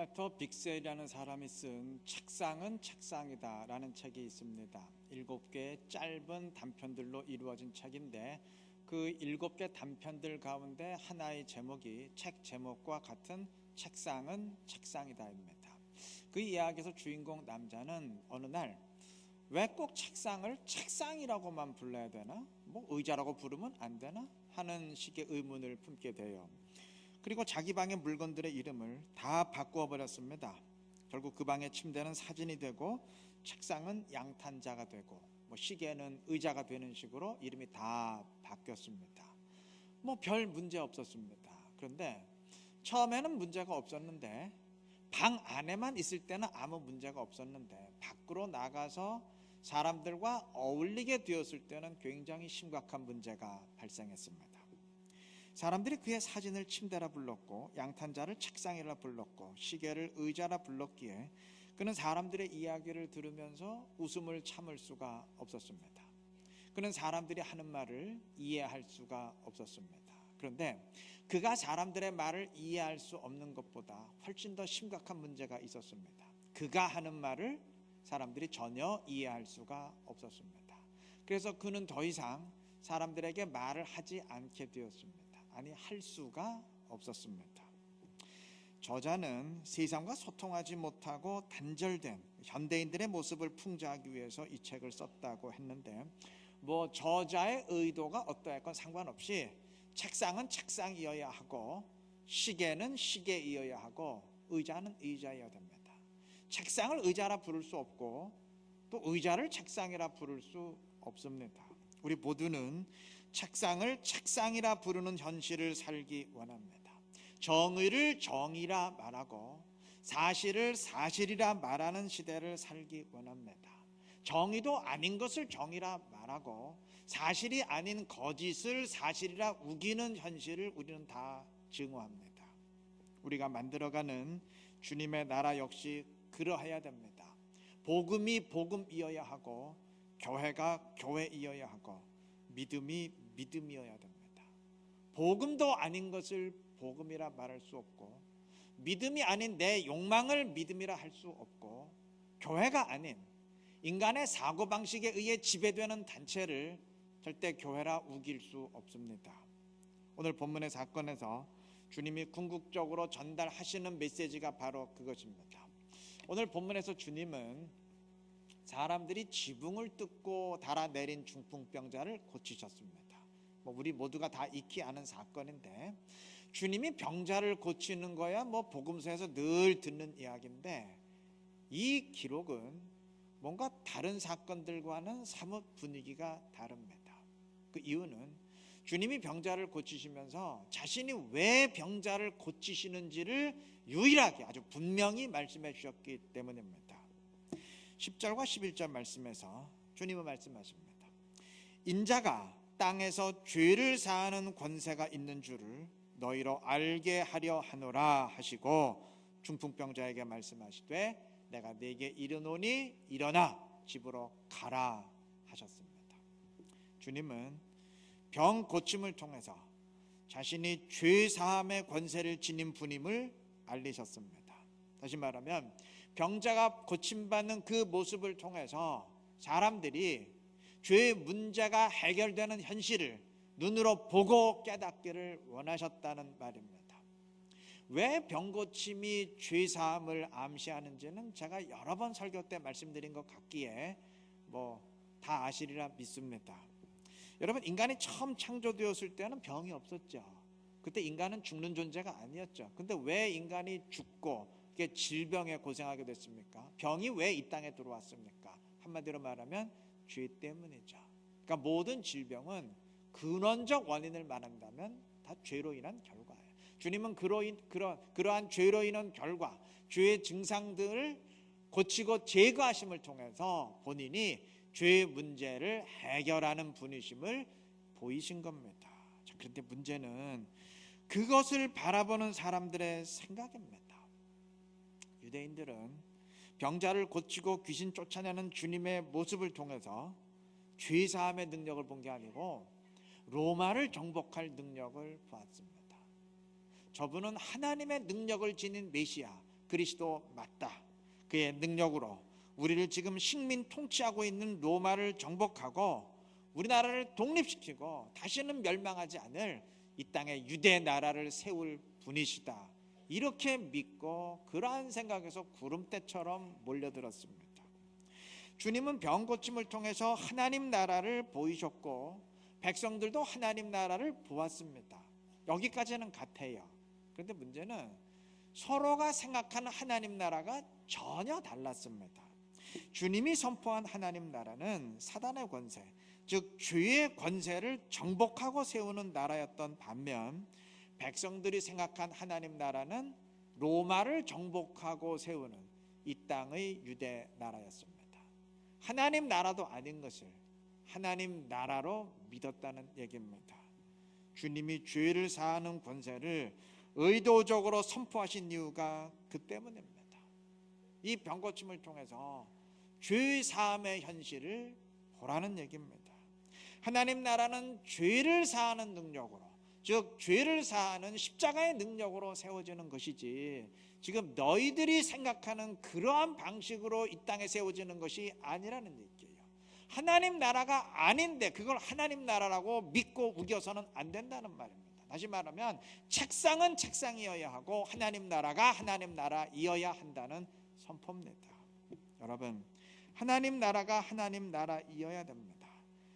페터 빅셀이라는 사람이 쓴 책상은 책상이다 라는 책이 있습니다. 일곱 개의 짧은 단편들로 이루어진 책인데 그 일곱 개 단편들 가운데 하나의 제목이 책 제목과 같은 책상은 책상이다입니다. 그 이야기에서 주인공 남자는 어느 날 왜 꼭 책상을 책상이라고만 불러야 되나? 뭐 의자라고 부르면 안 되나? 하는 식의 의문을 품게 돼요. 그리고 자기 방의 물건들의 이름을 다 바꾸어 버렸습니다. 결국 그 방의 침대는 사진이 되고 책상은 양탄자가 되고 뭐 시계는 의자가 되는 식으로 이름이 다 바뀌었습니다. 뭐 별 문제 없었습니다. 그런데 처음에는 문제가 없었는데 방 안에만 있을 때는 아무 문제가 없었는데 밖으로 나가서 사람들과 어울리게 되었을 때는 굉장히 심각한 문제가 발생했습니다. 사람들이 그의 사진을 침대라 불렀고 양탄자를 책상이라 불렀고 시계를 의자라 불렀기에 그는 사람들의 이야기를 들으면서 웃음을 참을 수가 없었습니다. 그는 사람들이 하는 말을 이해할 수가 없었습니다. 그런데 그가 사람들의 말을 이해할 수 없는 것보다 훨씬 더 심각한 문제가 있었습니다. 그가 하는 말을 사람들이 전혀 이해할 수가 없었습니다. 그래서 그는 더 이상 사람들에게 말을 하지 않게 되었습니다. 아니 할 수가 없었습니다. 저자는 세상과 소통하지 못하고 단절된 현대인들의 모습을 풍자하기 위해서 이 책을 썼다고 했는데 뭐 저자의 의도가 어떠했건 상관없이 책상은 책상이어야 하고 시계는 시계이어야 하고 의자는 의자여야 됩니다. 책상을 의자라 부를 수 없고 또 의자를 책상이라 부를 수 없습니다. 우리 모두는 책상을 책상이라 부르는 현실을 살기 원합니다. 정의를 정의라 말하고 사실을 사실이라 말하는 시대를 살기 원합니다. 정의도 아닌 것을 정의라 말하고 사실이 아닌 거짓을 사실이라 우기는 현실을 우리는 다 증오합니다. 우리가 만들어가는 주님의 나라 역시 그러해야 됩니다. 복음이 복음이어야 하고 교회가 교회이어야 하고 믿음이 믿음이어야 됩니다. 복음도 아닌 것을 복음이라 말할 수 없고 믿음이 아닌 내 욕망을 믿음이라 할 수 없고 교회가 아닌 인간의 사고 방식에 의해 지배되는 단체를 절대 교회라 우길 수 없습니다. 오늘 본문의 사건에서 주님이 궁극적으로 전달하시는 메시지가 바로 그것입니다. 오늘 본문에서 주님은 사람들이 지붕을 뜯고 달아내린 중풍병자를 고치셨습니다. 뭐 우리 모두가 다 익히 아는 사건인데 주님이 병자를 고치는 거야 뭐 복음서에서 늘 듣는 이야기인데 이 기록은 뭔가 다른 사건들과는 사뭇 분위기가 다릅니다. 그 이유는 주님이 병자를 고치시면서 자신이 왜 병자를 고치시는지를 유일하게 아주 분명히 말씀해 주셨기 때문입니다. 10절과 11절 말씀에서 주님은 말씀하십니다. 인자가 땅에서 죄를 사하는 권세가 있는 줄을 너희로 알게 하려 하노라 하시고 중풍병자에게 말씀하시되 내가 네게 이르노니 일어나 집으로 가라 하셨습니다. 주님은 병 고침을 통해서 자신이 죄 사함의 권세를 지닌 분임을 알리셨습니다. 다시 말하면 병자가 고침받는 그 모습을 통해서 사람들이 죄의 문제가 해결되는 현실을 눈으로 보고 깨닫기를 원하셨다는 말입니다. 왜 병고침이 죄사함을 암시하는지는 제가 여러 번 설교 때 말씀드린 것 같기에 뭐 다 아시리라 믿습니다. 여러분 인간이 처음 창조되었을 때는 병이 없었죠. 그때 인간은 죽는 존재가 아니었죠. 근데 왜 인간이 죽고 질병에 고생하게 됐습니까? 병이 왜 이 땅에 들어왔습니까? 한마디로 말하면 죄 때문이죠. 그러니까 모든 질병은 근원적 원인을 말한다면 다 죄로 인한 결과예요. 주님은 그러 그러, 그러한 죄로 인한 결과, 죄의 증상들을 고치고 제거하심을 통해서 본인이 죄의 문제를 해결하는 분이심을 보이신 겁니다. 자, 그런데 문제는 그것을 바라보는 사람들의 생각입니다. 유대인들은 병자를 고치고 귀신 쫓아내는 주님의 모습을 통해서 죄 사함의 능력을 본 게 아니고 로마를 정복할 능력을 보았습니다. 저분은 하나님의 능력을 지닌 메시아, 그리스도 맞다. 그의 능력으로 우리를 지금 식민 통치하고 있는 로마를 정복하고 우리나라를 독립시키고 다시는 멸망하지 않을 이 땅에 유대 나라를 세울 분이시다. 이렇게 믿고 그러한 생각에서 구름대처럼 몰려들었습니다. 주님은 병 고침을 통해서 하나님 나라를 보이셨고 백성들도 하나님 나라를 보았습니다. 여기까지는 같아요. 그런데 문제는 서로가 생각하는 하나님 나라가 전혀 달랐습니다. 주님이 선포한 하나님 나라는 사단의 권세, 즉 죄의 권세를 정복하고 세우는 나라였던 반면 백성들이 생각한 하나님 나라는 로마를 정복하고 세우는 이 땅의 유대 나라였습니다. 하나님 나라도 아닌 것을 하나님 나라로 믿었다는 얘기입니다. 주님이 죄를 사하는 권세를 의도적으로 선포하신 이유가 그 때문입니다. 이 병고침을 통해서 죄 사함의 현실을 보라는 얘기입니다. 하나님 나라는 죄를 사하는 능력으로 즉 죄를 사하는 십자가의 능력으로 세워지는 것이지 지금 너희들이 생각하는 그러한 방식으로 이 땅에 세워지는 것이 아니라는 얘기예요. 하나님 나라가 아닌데 그걸 하나님 나라라고 믿고 우겨서는 안 된다는 말입니다. 다시 말하면 책상은 책상이어야 하고 하나님 나라가 하나님 나라이어야 한다는 선포입니다. 여러분, 하나님 나라가 하나님 나라이어야 됩니다.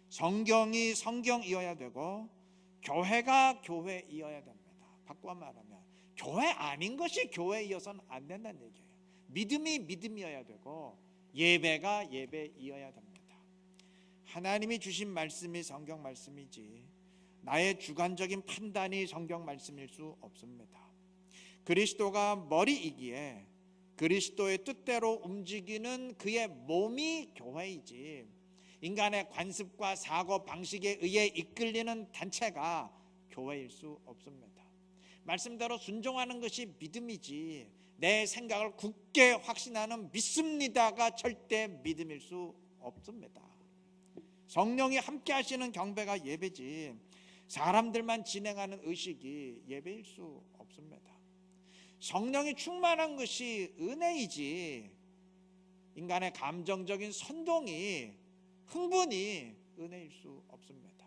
성경이 성경이어야 되고 교회가 교회이어야 됩니다. 바꿔 말하면 교회 아닌 것이 교회이어서는 안 된다는 얘기예요. 믿음이 믿음이어야 되고 예배가 예배이어야 됩니다. 하나님이 주신 말씀이 성경 말씀이지 나의 주관적인 판단이 성경 말씀일 수 없습니다. 그리스도가 머리이기에 그리스도의 뜻대로 움직이는 그의 몸이 교회이지 인간의 관습과 사고 방식에 의해 이끌리는 단체가 교회일 수 없습니다. 말씀대로 순종하는 것이 믿음이지 내 생각을 굳게 확신하는 믿습니다가 절대 믿음일 수 없습니다. 성령이 함께 하시는 경배가 예배지 사람들만 진행하는 의식이 예배일 수 없습니다. 성령이 충만한 것이 은혜이지 인간의 감정적인 선동이 흥분이 은혜일 수 없습니다.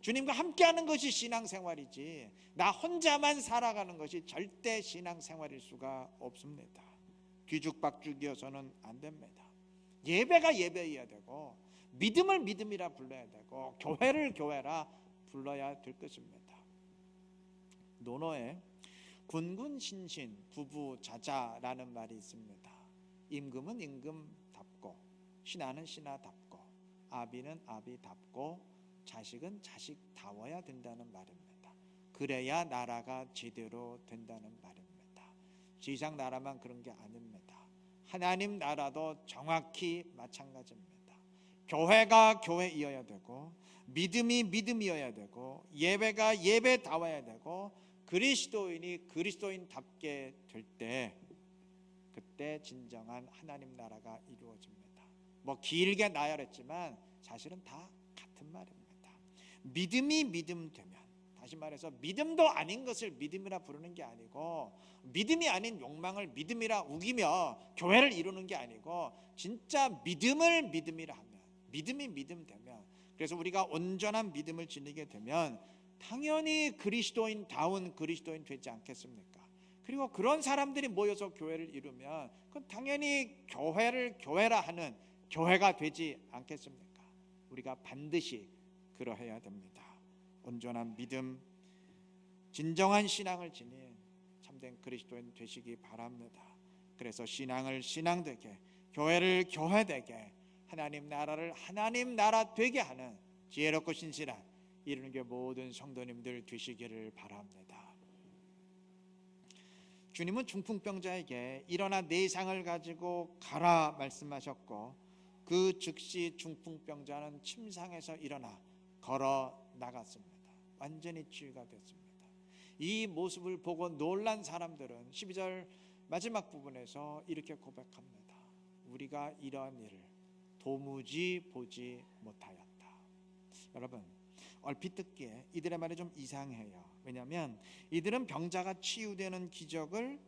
주님과 함께하는 것이 신앙생활이지 나 혼자만 살아가는 것이 절대 신앙생활일 수가 없습니다. 뒤죽박죽이어서는 안 됩니다. 예배가 예배여야 되고 믿음을 믿음이라 불러야 되고 교회를 교회라 불러야 될 것입니다. 논어에 군군신신 부부자자라는 말이 있습니다. 임금은 임금답고 신하는 신하답고 아비는 아비답고 자식은 자식다워야 된다는 말입니다. 그래야 나라가 제대로 된다는 말입니다. 지상 나라만 그런 게 아닙니다. 하나님 나라도 정확히 마찬가지입니다. 교회가 교회이어야 되고 믿음이 믿음이어야 되고 예배가 예배다워야 되고 그리스도인이 그리스도인답게 될 때 그때 진정한 하나님 나라가 이루어집니다. 뭐 길게 나열했지만 사실은 다 같은 말입니다. 믿음이 믿음 되면 다시 말해서 믿음도 아닌 것을 믿음이라 부르는 게 아니고 믿음이 아닌 욕망을 믿음이라 우기며 교회를 이루는 게 아니고 진짜 믿음을 믿음이라 하면 믿음이 믿음 되면 그래서 우리가 온전한 믿음을 지니게 되면 당연히 그리스도인다운 그리스도인 되지 않겠습니까? 그리고 그런 사람들이 모여서 교회를 이루면 그건 당연히 교회를 교회라 하는 교회가 되지 않겠습니까? 우리가 반드시 그러해야 됩니다. 온전한 믿음, 진정한 신앙을 지닌 참된 그리스도인 되시기 바랍니다. 그래서 신앙을 신앙되게, 교회를 교회되게, 하나님 나라를 하나님 나라 되게 하는 지혜롭고 신실한 이르는 게 모든 성도님들 되시기를 바랍니다. 주님은 중풍병자에게 일어나 내 상을 가지고 가라 말씀하셨고 그 즉시 중풍병자는 침상에서 일어나 걸어 나갔습니다. 완전히 치유가 됐습니다. 이 모습을 보고 놀란 사람들은 12절 마지막 부분에서 이렇게 고백합니다. 우리가 이러한 일을 도무지 보지 못하였다. 여러분, 얼핏 듣기에 이들의 말이 좀 이상해요. 왜냐하면 이들은 병자가 치유되는 기적을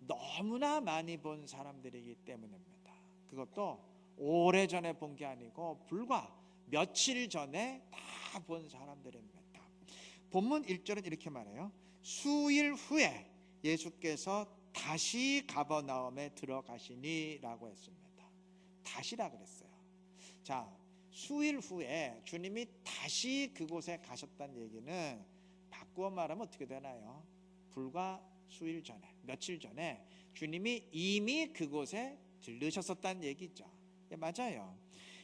너무나 많이 본 사람들이기 때문입니다. 그것도 오래전에 본 게 아니고 불과 며칠 전에 다 본 사람들입니다. 본문 1절은 이렇게 말해요. 수일 후에 예수께서 다시 가버나움에 들어가시니라고 했습니다. 다시라 그랬어요. 자, 수일 후에 주님이 다시 그곳에 가셨다는 얘기는 바꾸어 말하면 어떻게 되나요? 불과 수일 전에, 며칠 전에 주님이 이미 그곳에 들르셨었다는 얘기죠. 예, 맞아요.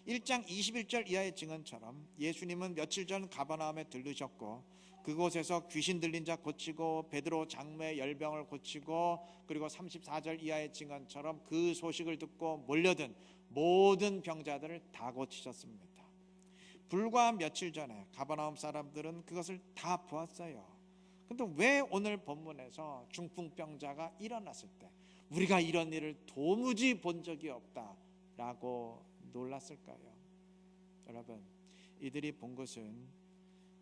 1장 21절 이하의 증언처럼 예수님은 며칠 전 가버나움에 들르셨고 그곳에서 귀신 들린 자 고치고 베드로 장로의 열병을 고치고 그리고 34절 이하의 증언처럼 그 소식을 듣고 몰려든 모든 병자들을 다 고치셨습니다. 불과 며칠 전에 가버나움 사람들은 그것을 다 보았어요. 근데 왜 오늘 본문에서 중풍병자가 일어났을 때 우리가 이런 일을 도무지 본 적이 없다 라고 놀랐을까요? 여러분, 이들이 본 것은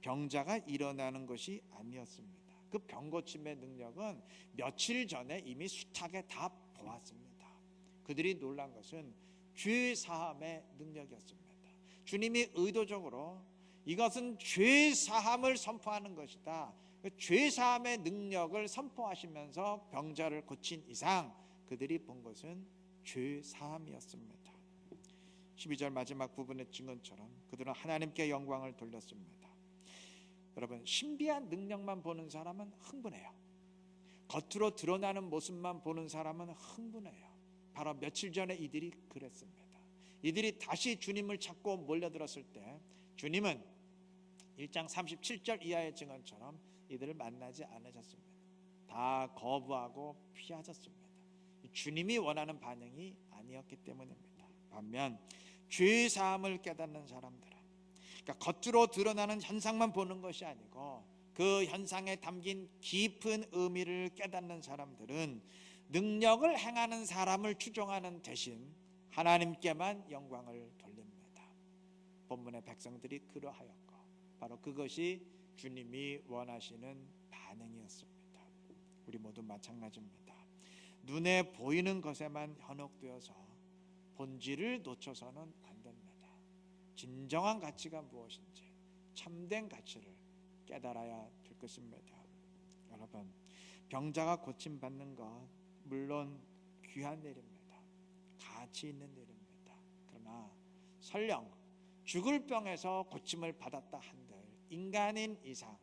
병자가 일어나는 것이 아니었습니다. 그 병고침의 능력은 며칠 전에 이미 숱하게 다 보았습니다. 그들이 놀란 것은 죄 사함의 능력이었습니다. 주님이 의도적으로 이것은 죄 사함을 선포하는 것이다. 그죄 사함의 능력을 선포하시면서 병자를 고친 이상 그들이 본 것은 죄 사함이었습니다. 12절 마지막 부분의 증언처럼 그들은 하나님께 영광을 돌렸습니다. 여러분 신비한 능력만 보는 사람은 흥분해요. 겉으로 드러나는 모습만 보는 사람은 흥분해요. 바로 며칠 전에 이들이 그랬습니다. 이들이 다시 주님을 찾고 몰려들었을 때 주님은 1장 37절 이하의 증언처럼 이들을 만나지 않으셨습니다. 다 거부하고 피하셨습니다. 주님이 원하는 반응이 아니었기 때문입니다. 반면 죄 사함을 깨닫는 사람들은 그러니까 겉으로 드러나는 현상만 보는 것이 아니고 그 현상에 담긴 깊은 의미를 깨닫는 사람들은 능력을 행하는 사람을 추종하는 대신 하나님께만 영광을 돌립니다. 본문의 백성들이 그러하였고 바로 그것이 주님이 원하시는 반응이었습니다. 우리 모두 마찬가지입니다. 눈에 보이는 것에만 현혹되어서 본질을 놓쳐서는 안 됩니다. 진정한 가치가 무엇인지 참된 가치를 깨달아야 될 것입니다. 여러분, 병자가 고침 받는 것 물론 귀한 일입니다. 가치 있는 일입니다. 그러나 설령 죽을 병에서 고침을 받았다 한들 인간인 이상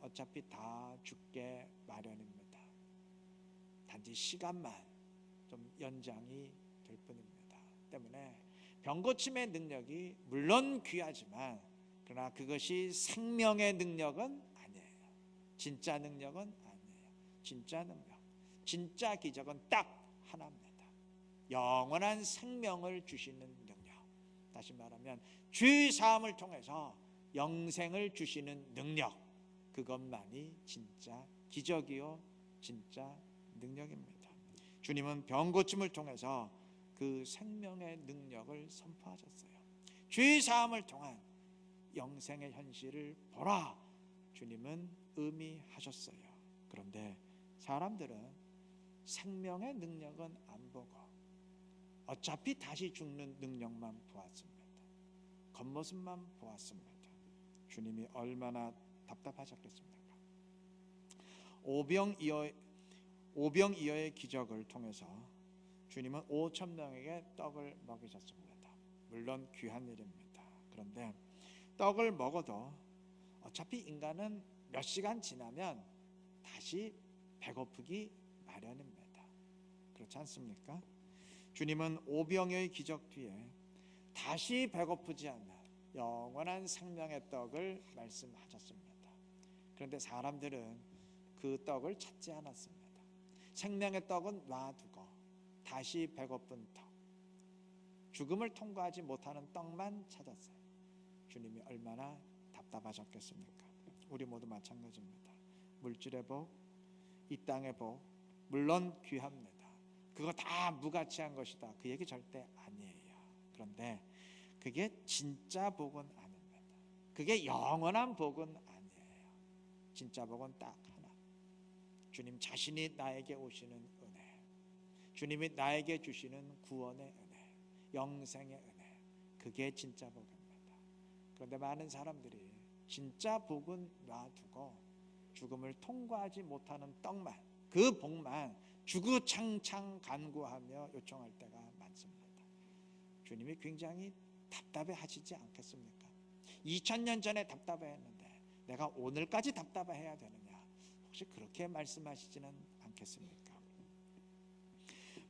어차피 다 죽게 마련입니다. 단지 시간만 좀 연장이 될 뿐입니다. 때문에 병고침의 능력이 물론 귀하지만 그러나 그것이 생명의 능력은 아니에요. 진짜 능력은 아니에요. 진짜 능력, 진짜 기적은 딱 하나입니다. 영원한 생명을 주시는 능력. 다시 말하면 죄 사함을 통해서 영생을 주시는 능력. 그것만이 진짜 기적이요 진짜 능력입니다. 주님은 병 고침을 통해서 그 생명의 능력을 선포하셨어요. 죄 사함을 통한 영생의 현실을 보라. 주님은 의미하셨어요. 그런데 사람들은 생명의 능력은 안 보고 어차피 다시 죽는 능력만 보았습니다. 겉모습만 보았습니다. 주님이 얼마나 답답하셨겠습니까? 오병이어 오병이어의 기적을 통해서 주님은 5천 명에게 떡을 먹이셨습니다. 물론 귀한 일입니다. 그런데 떡을 먹어도 어차피 인간은 몇 시간 지나면 다시 배고프기 마련입니다. 그렇지 않습니까? 주님은 오병의 기적 뒤에 다시 배고프지 않는 영원한 생명의 떡을 말씀하셨습니다. 그런데 사람들은 그 떡을 찾지 않았습니다. 생명의 떡은 놔두고 다시 배고픈 떡, 죽음을 통과하지 못하는 떡만 찾았어요. 주님이 얼마나 답답하셨겠습니까? 우리 모두 마찬가지입니다. 물질의 복, 이 땅의 복, 물론 귀합니다. 그거 다 무가치한 것이다. 그 얘기 절대 아니에요. 그런데 그게 진짜 복은 아닙니다. 그게 영원한 복은 아니에요. 진짜 복은 딱 하나. 주님 자신이 나에게 오시는. 주님이 나에게 주시는 구원의 은혜, 영생의 은혜, 그게 진짜 복입니다. 그런데 많은 사람들이 진짜 복은 놔두고 죽음을 통과하지 못하는 떡만, 그 복만 주구장창 간구하며 요청할 때가 많습니다. 주님이 굉장히 답답해 하시지 않겠습니까? 2000년 전에 답답해 했는데 내가 오늘까지 답답해 해야 되느냐? 혹시 그렇게 말씀하시지는 않겠습니까?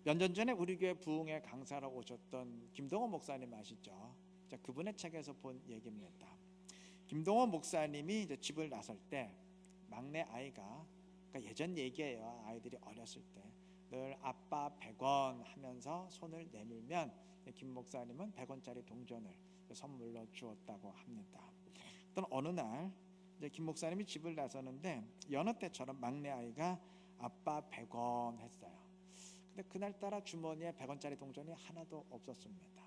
몇 년 전에 우리 교회 부흥회 강사로 오셨던 김동호 목사님 아시죠? 자, 그분의 책에서 본 얘기입니다. 김동호 목사님이 이제 집을 나설 때 막내 아이가 그러니까 예전 얘기예요. 아이들이 어렸을 때 늘 아빠 100원 하면서 손을 내밀면 김 목사님은 100원짜리 동전을 선물로 주었다고 합니다. 어떤 어느 날 이제 김 목사님이 집을 나서는데 여느 때처럼 막내 아이가 아빠 100원 했어요. 근데 그날따라 주머니에 100원짜리 동전이 하나도 없었습니다.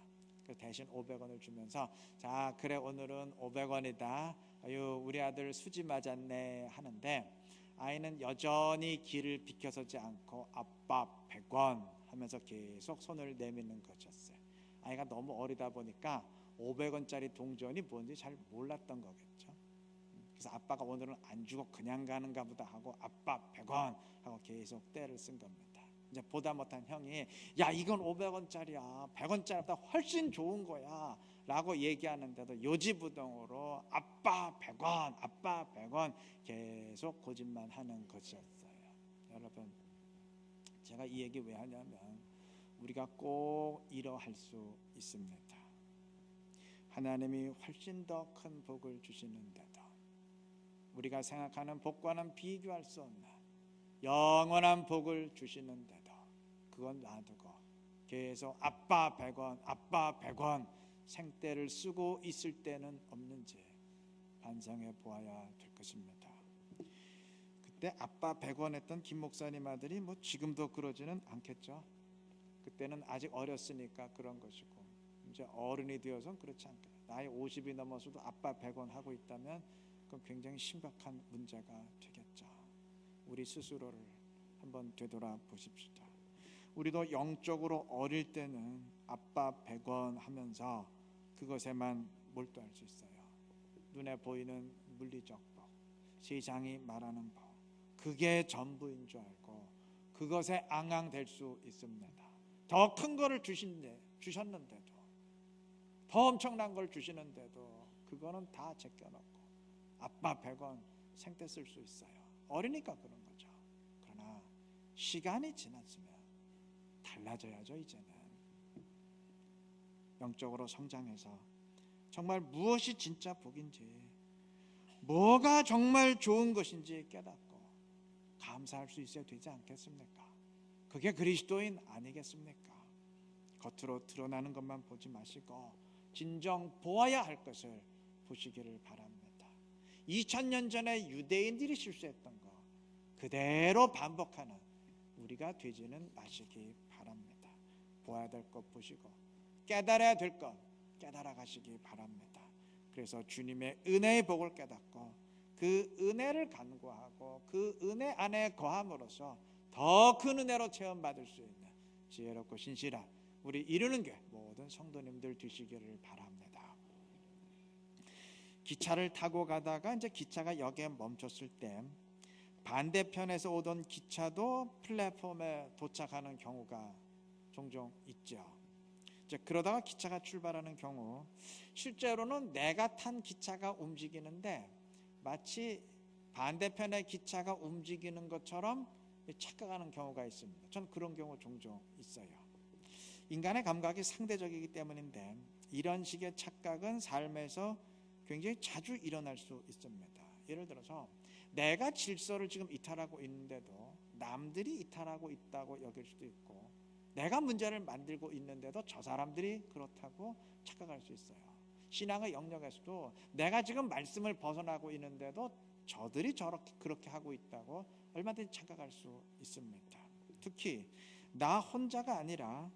그 대신 500원을 주면서 자 그래 오늘은 500원이다. 아유 우리 아들 수지 맞았네 하는데 아이는 여전히 길을 비켜서지 않고 아빠 100원 하면서 계속 손을 내미는 것이었어요. 아이가 너무 어리다 보니까 500원짜리 동전이 뭔지 잘 몰랐던 거겠죠. 그래서 아빠가 오늘은 안 주고 그냥 가는가 보다 하고 아빠 100원 하고 계속 때를 쓴 겁니다. 이제 보다 못한 형이 야 이건 500원짜리야. 100원짜리보다 훨씬 좋은 거야. 라고 얘기하는데도 요지부동으로 아빠 100원 아빠 100원 계속 거짓말 하는 것이었어요. 여러분 제가 이 얘기 왜 하냐면 우리가 꼭 이러할 수 있습니다. 하나님이 훨씬 더 큰 복을 주시는데도 우리가 생각하는 복과는 비교할 수 없는 영원한 복을 주시는데도 그건 놔두고 계속 아빠 100원 아빠 100원 생떼를 쓰고 있을 때는 없는지 반성해 보아야 될 것입니다. 그때 아빠 100원 했던 김 목사님 아들이 뭐 지금도 그러지는 않겠죠. 그때는 아직 어렸으니까 그런 것이고 이제 어른이 되어서 그렇지 않겠 나이 50이 넘어서도 아빠 100원 하고 있다면 그건 굉장히 심각한 문제가 되겠죠. 우리 스스로를 한번 되돌아 보십시다. 우리도 영적으로 어릴 때는 아빠 100원 하면서 그것에만 몰두할 수 있어요. 눈에 보이는 물리적 법, 세상이 말하는 법, 그게 전부인 줄 알고 그것에 앙앙될 수 있습니다. 더 큰 거를 주신데 주셨는데도 더 엄청난 걸 주시는데도 그거는 다 제껴놓고 아빠 100원 생떼 쓸 수 있어요. 어리니까 그런 거죠. 그러나 시간이 지났으면 달라져야죠 이제는 영적으로 성장해서 정말 무엇이 진짜 복인지 뭐가 정말 좋은 것인지 깨닫고 감사할 수 있어야 되지 않겠습니까? 그게 그리스도인 아니겠습니까? 겉으로 드러나는 것만 보지 마시고 진정 보아야 할 것을 보시기를 바랍니다. 2000년 전에 유대인들이 실수했던 거 그대로 반복하는 우리가 되지는 마시기 바랍니다. 보아야 될 것 보시고 깨달아야 될 것 깨달아 가시기 바랍니다. 그래서 주님의 은혜의 복을 깨닫고 그 은혜를 간구하고 그 은혜 안에 거함으로써 더 큰 은혜로 체험받을 수 있는 지혜롭고 신실한 우리 이루는 교회 모든 성도님들 되시기를 바랍니다. 기차를 타고 가다가 이제 기차가 역에 멈췄을 때 반대편에서 오던 기차도 플랫폼에 도착하는 경우가 종종 있죠. 이제 그러다가 기차가 출발하는 경우 실제로는 내가 탄 기차가 움직이는데 마치 반대편의 기차가 움직이는 것처럼 착각하는 경우가 있습니다. 전 그런 경우 종종 있어요. 인간의 감각이 상대적이기 때문인데 이런 식의 착각은 삶에서 굉장히 자주 일어날 수 있습니다. 예를 들어서 내가 질서를 지금 이탈하고 있는데도 남들이 이탈하고 있다고 여길 수도 있고 내가 문제를 만들고 있는데도 저 사람들이 그렇다고 착각할 수 있어요. 신앙의 영역에서도 내가 지금 말씀을 벗어나고 있는데도 저들이 저렇게 그렇게 하고 있다고 얼마든지 착각할 수 있습니다. 특히 나 혼자가 아니라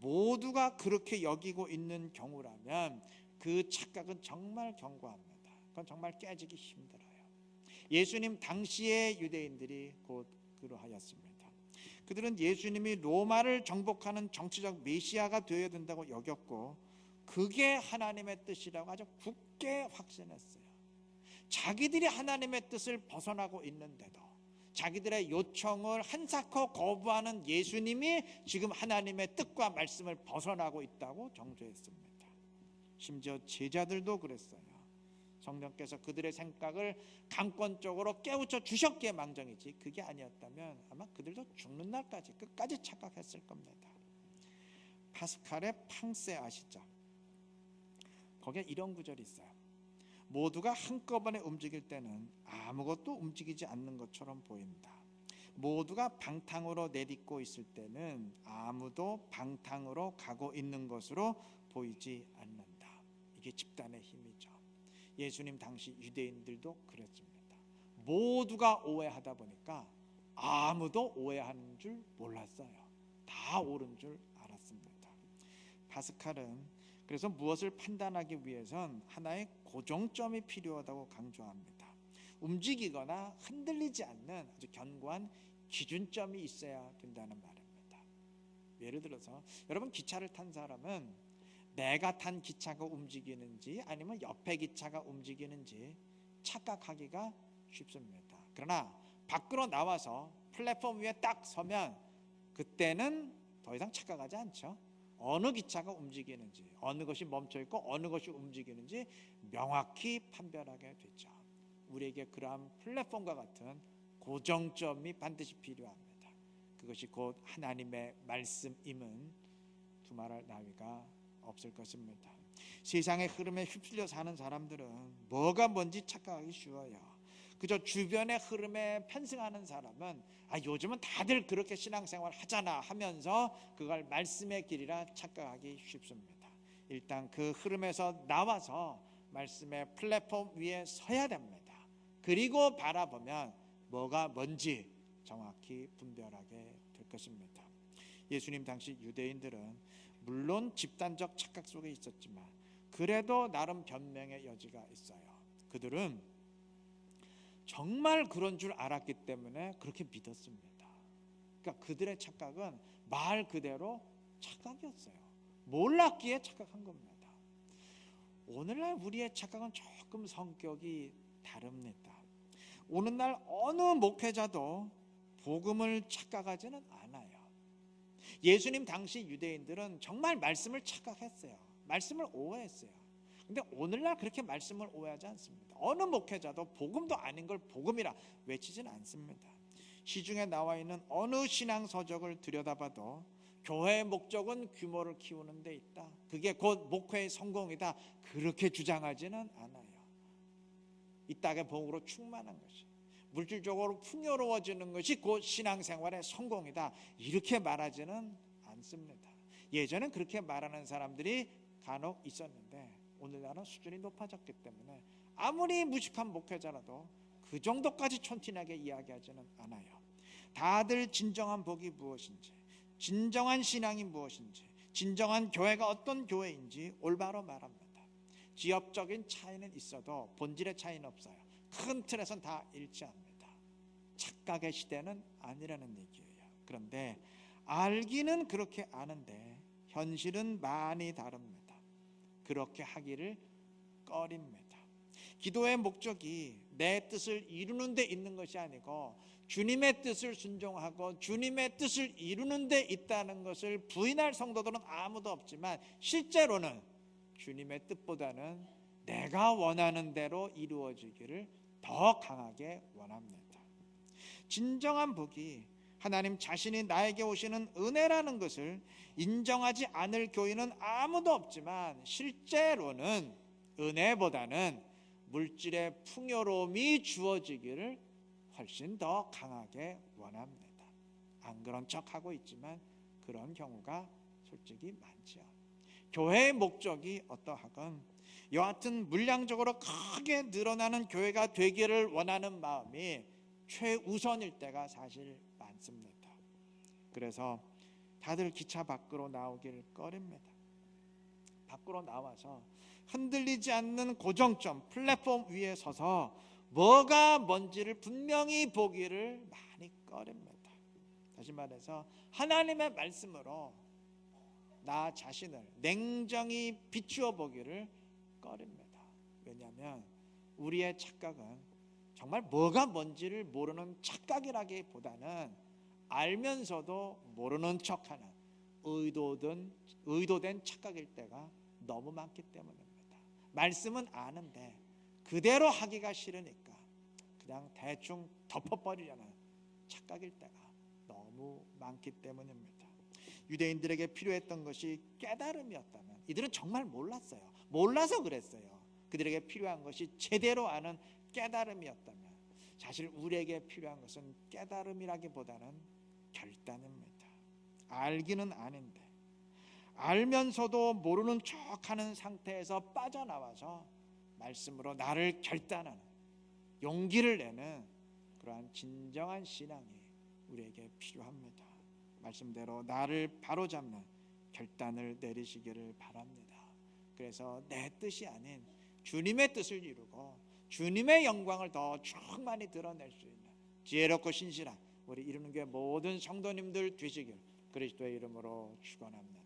모두가 그렇게 여기고 있는 경우라면 그 착각은 정말 견고합니다. 그건 정말 깨지기 힘들어요. 예수님 당시의 유대인들이 곧 그러하였습니다. 그들은 예수님이 로마를 정복하는 정치적 메시아가 되어야 된다고 여겼고 그게 하나님의 뜻이라고 아주 굳게 확신했어요. 자기들이 하나님의 뜻을 벗어나고 있는데도 자기들의 요청을 한사코 거부하는 예수님이 지금 하나님의 뜻과 말씀을 벗어나고 있다고 정죄했습니다. 심지어 제자들도 그랬어요. 성령께서 그들의 생각을 강권적으로 깨우쳐 주셨기에 망정이지 그게 아니었다면 아마 그들도 죽는 날까지 끝까지 착각했을 겁니다. 파스칼의 팡세 아시죠? 거기에 이런 구절이 있어요. 모두가 한꺼번에 움직일 때는 아무것도 움직이지 않는 것처럼 보인다. 모두가 방탕으로 내딛고 있을 때는 아무도 방탕으로 가고 있는 것으로 보이지 않는다. 이게 집단의 힘이죠. 예수님 당시 유대인들도 그랬습니다. 모두가 오해하다 보니까 아무도 오해하는 줄 몰랐어요. 다 옳은 줄 알았습니다. 파스칼은 그래서 무엇을 판단하기 위해선 하나의 고정점이 필요하다고 강조합니다. 움직이거나 흔들리지 않는 아주 견고한 기준점이 있어야 된다는 말입니다. 예를 들어서 여러분 기차를 탄 사람은 내가 탄 기차가 움직이는지 아니면 옆에 기차가 움직이는지 착각하기가 쉽습니다. 그러나 밖으로 나와서 플랫폼 위에 딱 서면 그때는 더 이상 착각하지 않죠. 어느 기차가 움직이는지, 어느 것이 멈춰 있고 어느 것이 움직이는지 명확히 판별하게 되죠. 우리에게 그러한 플랫폼과 같은 고정점이 반드시 필요합니다. 그것이 곧 하나님의 말씀임은 두말할 나위가 없을 것입니다. 세상의 흐름에 휩쓸려 사는 사람들은 뭐가 뭔지 착각하기 쉬워요. 그저 주변의 흐름에 편승하는 사람은 아 요즘은 다들 그렇게 신앙생활 하잖아 하면서 그걸 말씀의 길이라 착각하기 쉽습니다. 일단 그 흐름에서 나와서 말씀의 플랫폼 위에 서야 됩니다. 그리고 바라보면 뭐가 뭔지 정확히 분별하게 될 것입니다. 예수님 당시 유대인들은 물론 집단적 착각 속에 있었지만 그래도 나름 변명의 여지가 있어요. 그들은 정말 그런 줄 알았기 때문에 그렇게 믿었습니다. 그러니까 그들의 착각은 말 그대로 착각이었어요. 몰랐기에 착각한 겁니다. 오늘날 우리의 착각은 조금 성격이 다릅니다. 오늘날 어느 목회자도 복음을 착각하지는 않아요. 예수님 당시 유대인들은 정말 말씀을 착각했어요. 말씀을 오해했어요. 근데 오늘날 그렇게 말씀을 오해하지 않습니다. 어느 목회자도 복음도 아닌 걸 복음이라 외치지는 않습니다. 시중에 나와 있는 어느 신앙 서적을 들여다봐도 교회의 목적은 규모를 키우는 데 있다. 그게 곧 목회의 성공이다. 그렇게 주장하지는 않아요. 이 땅의 복으로 충만한 것이 물질적으로 풍요로워지는 것이 곧 신앙생활의 성공이다. 이렇게 말하지는 않습니다. 예전엔 그렇게 말하는 사람들이 간혹 있었는데 오늘날은 수준이 높아졌기 때문에 아무리 무식한 목회자라도 그 정도까지 촌티나게 이야기하지는 않아요. 다들 진정한 복이 무엇인지, 진정한 신앙이 무엇인지, 진정한 교회가 어떤 교회인지 올바로 말합니다. 지역적인 차이는 있어도 본질의 차이는 없어요. 큰 틀에선 다 일치합니다. 착각의 시대는 아니라는 얘기예요. 그런데 알기는 그렇게 아는데 현실은 많이 다릅니다. 그렇게 하기를 꺼립니다. 기도의 목적이 내 뜻을 이루는 데 있는 것이 아니고 주님의 뜻을 순종하고 주님의 뜻을 이루는 데 있다는 것을 부인할 성도들은 아무도 없지만 실제로는 주님의 뜻보다는 내가 원하는 대로 이루어지기를 더 강하게 원합니다. 진정한 복이 하나님 자신이 나에게 오시는 은혜라는 것을 인정하지 않을 교인은 아무도 없지만 실제로는 은혜보다는 물질의 풍요로움이 주어지기를 훨씬 더 강하게 원합니다. 안 그런 척하고 있지만 그런 경우가 솔직히 많죠. 교회의 목적이 어떠하건 여하튼 물량적으로 크게 늘어나는 교회가 되기를 원하는 마음이 최우선일 때가 사실 많습니다. 그래서 다들 기차 밖으로 나오길 꺼립니다. 밖으로 나와서 흔들리지 않는 고정점 플랫폼 위에 서서 뭐가 뭔지를 분명히 보기를 많이 꺼립니다. 다시 말해서 하나님의 말씀으로 나 자신을 냉정히 비추어 보기를 꺼립니다. 왜냐하면 우리의 착각은 정말 뭐가 뭔지를 모르는 착각이라기보다는 알면서도 모르는 척하는 의도된 의도된 착각일 때가 너무 많기 때문입니다. 말씀은 아는데 그대로 하기가 싫으니까 그냥 대충 덮어버리려는 착각일 때가 너무 많기 때문입니다. 유대인들에게 필요했던 것이 깨달음이었다면 이들은 정말 몰랐어요. 몰라서 그랬어요. 그들에게 필요한 것이 제대로 아는 깨달음이었다면 사실 우리에게 필요한 것은 깨달음이라기보다는 결단입니다. 알기는 아는데 알면서도 모르는 척하는 상태에서 빠져나와서 말씀으로 나를 결단하는 용기를 내는 그러한 진정한 신앙이 우리에게 필요합니다. 말씀대로 나를 바로잡는 결단을 내리시기를 바랍니다. 그래서 내 뜻이 아닌 주님의 뜻을 이루고 주님의 영광을 더 충만히 드러낼 수 있는 지혜롭고 신실한 우리 이루는 게 모든 성도님들 되시길 그리스도의 이름으로 축원합니다.